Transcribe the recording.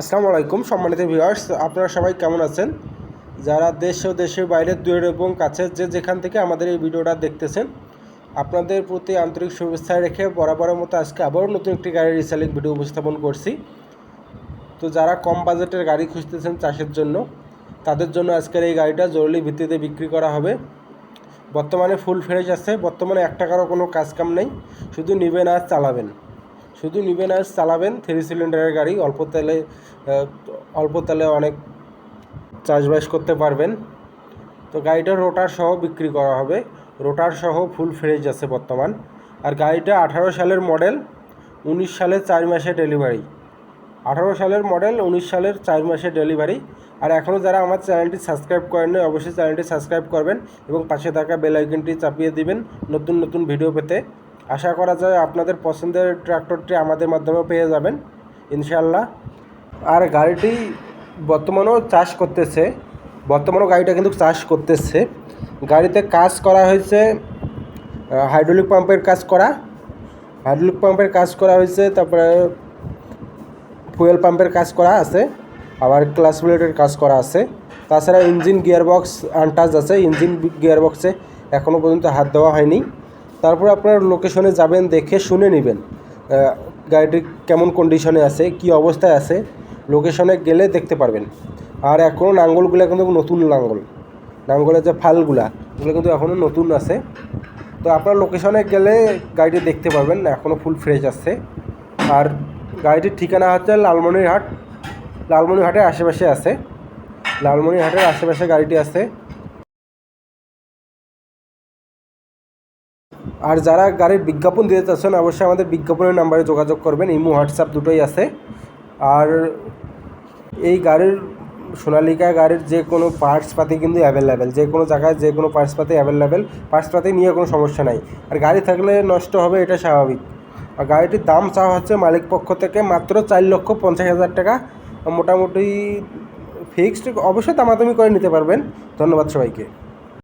আসসালামু আলাইকুম, সম্মানিত ভিউয়ার্স আপনারা সবাই কেমন আছেন? যারা দেশ ও দেশের বাইরের দূরের এবং কাছের যে যেখান থেকে আমাদের এই ভিডিওটা দেখতেছেন, আপনাদের প্রতি আন্তরিক শুভেচ্ছা রেখে বরাবরের মতো আজকে আবারও নতুন একটি গাড়ির রিসেলিং ভিডিও উপস্থাপন করছি। তো যারা কম বাজেটের গাড়ি খুঁজতেছেন চাষের জন্য, তাদের জন্য আজকের এই গাড়িটা জরুরি ভিত্তিতে বিক্রি করা হবে। বর্তমানে ফুল ফ্রেশ আছে, বর্তমানে এক টাকারও কোনো কাজ কাম নেই, শুধু নিবেন আর চালাবেন। শুধু নিবেন আর চালাবেন, থ্রি সিলিন্ডারের গাড়ি, অল্প তেলে অল্প তেলে অনেক চাষবাস করতে পারবেন। তো গাড়িটা রোটার সহ বিক্রি করা হবে। রোটার সহ ফুল ফ্রেশ আছে বর্তমান। আর গাড়িটা আঠারো সালের মডেল, উনিশ সালের চার মাসে ডেলিভারি। আঠারো সালের মডেল, উনিশ সালের চার মাসে ডেলিভারি। আর এখনও যারা আমার চ্যানেলটি সাবস্ক্রাইব করেননি, অবশ্যই চ্যানেলটি সাবস্ক্রাইব করবেন এবং পাশে থাকা বেল আইকনটি চাপিয়ে দিবেন নতুন নতুন ভিডিও পেতে। আশা করা যায় আপনাদের পছন্দের ট্রাক্টরটি আমাদের মাধ্যমে পেয়ে যাবেন ইনশাল্লাহ আর গাড়িটি বর্তমানেও চাষ করতেছে, বর্তমানেও গাড়িটা কিন্তু চাষ করতেছে। গাড়িতে কাজ করা হয়েছে হাইড্রোলিক পাম্পের কাজ করা, হাইড্রোলিক পাম্পের কাজ করা হয়েছে, তারপরে ফুয়েল পাম্পের কাজ করা আছে, আবার ক্লাস প্লেটের কাজ করা আছে। তাছাড়া ইঞ্জিন গিয়ারবক্স আনটাচ আছে, ইঞ্জিন গিয়ারবক্সে এখনও পর্যন্ত হাত দেওয়া হয়নি। তারপর আপনার লোকেশনে যাবেন, দেখে শুনে নেবেন গাড়িটি কেমন কন্ডিশনে আছে, কি অবস্থায় আছে লোকেশনে গেলে দেখতে পারবেন। আর এখনও নাঙ্গলগুলো কিন্তু নতুন নাঙ্গল। নাঙ্গলের যে ফালগুলা ওগুলো কিন্তু এখনও নতুন আছে। তো আপনার লোকেশনে গেলে গাড়িটি দেখতে পারবেন, এখনও ফুল ফ্রেশ আছে। আর গাড়িটির ঠিকানা হচ্ছে লালমনিরহাট, লালমনিরহাটের আশেপাশে আছে। লালমনিরহাটের আশেপাশে গাড়িটি আছে। আর যারা গাড়ির বিজ্ঞাপন দিতে চাচ্ছেন, অবশ্যই আমাদের বিজ্ঞাপনের নাম্বারে যোগাযোগ করবেন। ইমো, হোয়াটসঅ্যাপ দুটোই আছে। আর এই গাড়ির সোনালিকা গাড়ির যে কোনো পার্টস পাতি কিন্তু অ্যাভেলেবেল যে কোনো জায়গায় যে কোনো পার্টস পাতি অ্যাভেলেবেল পার্টস পাতি নিয়ে কোনো সমস্যা নাই। আর গাড়ি থাকলে নষ্ট হবে, এটা স্বাভাবিক। আর গাড়িটির দাম চাওয়া হচ্ছে মালিক পক্ষ থেকে মাত্র চার লক্ষ পঞ্চাশ হাজার টাকা। মোটামুটি ফিক্সড অবশ্যই দামাদামি করে নিতে পারবেন। ধন্যবাদ সবাইকে।